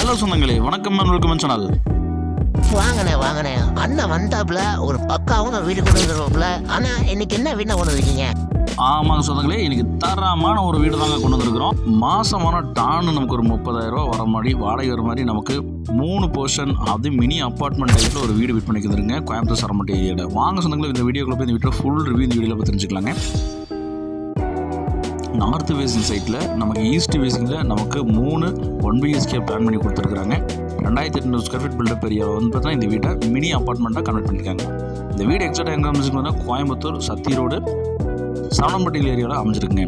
Hello சொந்தங்களே வணக்கம் welcome channel. வாங்கண்ணே வாங்கண்ணே அண்ணன் வந்தாப்புல ஒரு பக்காவும் வீடு கொண்டு வந்துருவாப்புல ஆனா இன்னைக்கு என்ன வீணா கொண்டு வந்திருக்கீங்க? ஆமாங்க சொந்தங்களே இன்னைக்கு தரமான ஒரு வீடு தாங்க கொண்டு வந்திருக்கிறோம். மாசமான டான்னு நமக்கு ஒரு முப்பதாயிரம் ரூபா வர மாதிரி வாடகை வர மாதிரி நமக்கு மூணு போர்ஷன் அது மினி அப்பார்ட்மெண்ட் டைப்பில் ஒரு வீடு விற்பனைக்கு வந்துருங்க கோயம்புத்தூர் சரமட்டி ஏரியாவில் வாங்க சொந்தங்களே இந்த வீடியோக்குள்ள போய் இந்த வீட்டில் ஃபுல் ரிவ்யூ இந்த வீடியோவில் தெரிஞ்சுக்கலாங்க. நார்த் வேசிங் சைட்டில் நமக்கு ஈஸ்ட் வேசிங்கில் நமக்கு மூணு ஒன் பிஹெச்கே பிளான் பண்ணி கொடுத்துருக்குறாங்க. ரெண்டாயிரத்தி எட்நூறு ஸ்கொயர் ஃபீட் பில்டப் பெரிய வந்து பார்த்தா இந்த வீட்டை மினி அப்பார்ட்மெண்ட்டாக கன்வெர்ட் பண்ணியிருக்காங்க. இந்த வீடு எக்ஸாக்ட் எங்கே அமைச்சிருக்கோம்னா கோயம்புத்தூர் சத்தி ரோடு சரவணம்பட்டியில் ஏரியாவில் அமைஞ்சிருக்குங்க.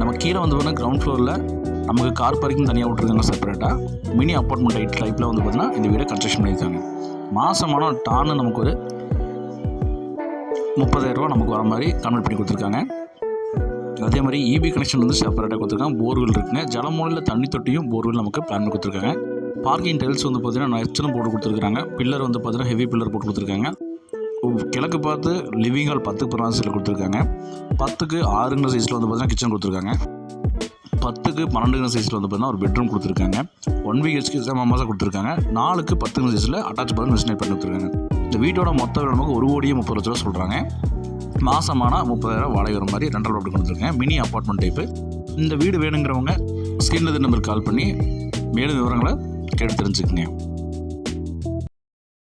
நம்ம கீழே வந்து பார்த்தீங்கன்னா கிரவுண்ட் ஃப்ளோரில் நமக்கு கார் பார்க்கிங் தனியாக விட்ருக்காங்க செப்பரேட்டாக மினி அப்பார்ட்மெண்ட் டைட் டைப்பில் வந்து பார்த்தீங்கன்னா இந்த வீடை கன்ஸ்ட்ரக்ஷன் பண்ணியிருக்காங்க. மாதமான டான்னு நமக்கு ஒரு முப்பதாயிரரூவா நமக்கு வர மாதிரி கன்வெர்ட் பண்ணி கொடுத்துருக்காங்க. அதே மாதிரி இபி கனெக்ஷன் வந்து செப்பரேட்டாக கொடுத்துருக்காங்க. போர்வெல் இருக்குங்க. ஜலமூலையில் தண்ணி தொட்டியும் போர்வெல் நமக்கு பிளான் கொடுத்துருக்காங்க. பார்க்கிங் டைல்ஸ் வந்து பார்த்தீங்கன்னா நெச்சனும் போட்டு கொடுத்துருக்காங்க. பில்லர் வந்து பார்த்தீங்கன்னா ஹெவி பில்லர் போட்டு கொடுத்துருக்காங்க. கிழக்கு பார்த்து லிவிங் ஹால் பத்துக்கு பதினாறு சைஸில் கொடுத்துருக்காங்க. பத்துக்கு ஆறுங்கிற சைஸில் வந்து பார்த்தீங்கன்னா கிச்சன் கொடுத்துருக்காங்க. பத்துக்கு பன்னெண்டுங்கிற சைஸில் வந்து பார்த்தீங்கன்னா ஒரு பெட்ரூம் கொடுத்துருக்காங்க. ஒன் பிஹெச்கே மாதம் கொடுத்துருக்காங்க. நாலுக்கு பத்துங்கிற சைஸில் அட்டாச் பண்ணி மிஷினை பண்ணி கொடுத்துருக்காங்க. இந்த வீட்டோட மொத்த நமக்கு ஒரு கோடியே முப்பது லட்ச ரூபா சொல்கிறாங்க மாசமான முப்பதாயிரம் வாடகை வர மாதிரி ரெண்டரை அப்படி கொடுத்துருக்கேன். மினி அப்பார்ட்மெண்ட் டைப்பு இந்த வீடு வேணுங்கிறவங்க ஸ்க்ரீனில் நம்பருக்கு கால் பண்ணி மேலும் விவரங்களை கேட்டு தெரிஞ்சுக்கங்க.